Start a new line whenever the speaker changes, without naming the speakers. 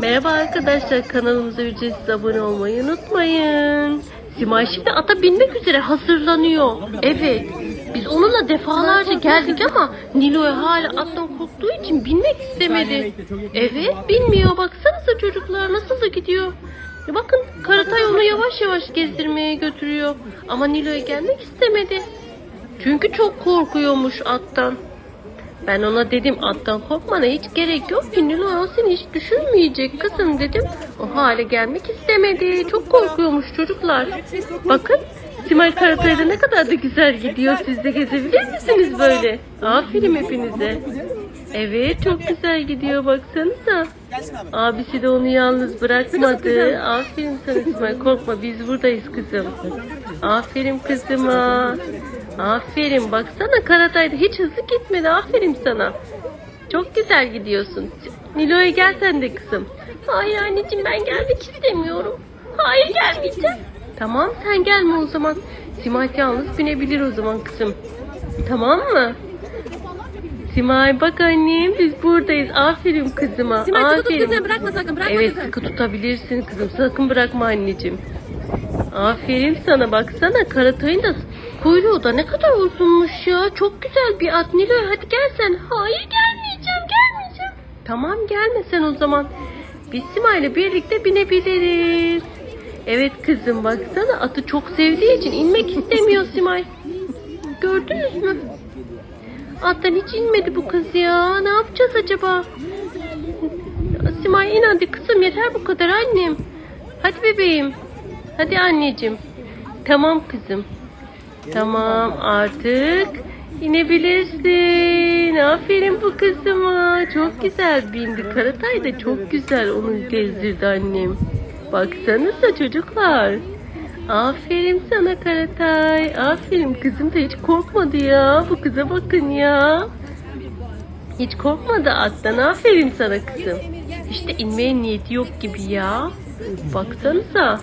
Merhaba arkadaşlar kanalımıza ücretsiz abone olmayı unutmayın. Simay şimdi ata binmek üzere hazırlanıyor. Evet. Biz onunla defalarca geldik ama Nilo'ya hala attan korktuğu için binmek istemedi. Evet bilmiyor baksanıza çocuklar nasıl da gidiyor. Ya bakın Karatay onu yavaş yavaş gezdirmeye götürüyor. Ama Nilo'ya gelmek istemedi. Çünkü çok korkuyormuş attan. Ben ona dedim attan korkmana hiç gerek yok Nilo o seni hiç düşünmeyecek kızım dedim. O hale gelmek istemedi. Çok korkuyormuş çocuklar. Bakın Simay Karatay'da ne kadar da güzel gidiyor. Siz de gezebilir misiniz böyle? Aferin hepinize. Evet çok güzel gidiyor baksanıza. Abisi de onu yalnız bırakmadı. Aferin sana Simay korkma biz buradayız kızım. Aferin kızıma. Aferin baksana Karatay'da hiç hızlı gitmedi. Aferin sana. Çok güzel gidiyorsun. Nilo'ya gel sen de kızım. Hayır anneciğim ben gelmek istemiyorum. Hayır gelmeyeceğim. Tamam sen gelme o zaman. Simay yalnız binebilir o zaman kızım. Tamam mı? Simay bak annem biz buradayız. Aferin kızıma.
Simay sıkı tut
Aferin.
kızım bırakma sakın bırakma
Evet
kızım.
sıkı tutabilirsin kızım. Sakın bırakma anneciğim. Aferin sana baksana Karatay'ın da kuyruğu da ne kadar uzunmuş ya. Çok güzel bir at Nilo. Hadi gel sen. Hayır gelmeyeceğim gelmeyeceğim. Tamam gelme sen o zaman. Biz Sima ile birlikte binebiliriz. Evet kızım baksana atı çok sevdiği için inmek istemiyor Simay. Gördünüz mü? Attan hiç inmedi bu kız ya. Ne yapacağız acaba? Simay in hadi kızım yeter bu kadar annem. Hadi bebeğim. Hadi anneciğim. Tamam kızım. Tamam artık inebilirsin. Aferin bu kızıma. Çok güzel bindi. Karatay da çok güzel onu gezdirdi annem. Baksanıza çocuklar. Aferin sana Karatay. Aferin kızım da hiç korkmadı ya. Bu kıza bakın ya. Hiç korkmadı attan. Aferin sana kızım. İşte inmeye niyeti yok gibi ya. Baksanıza.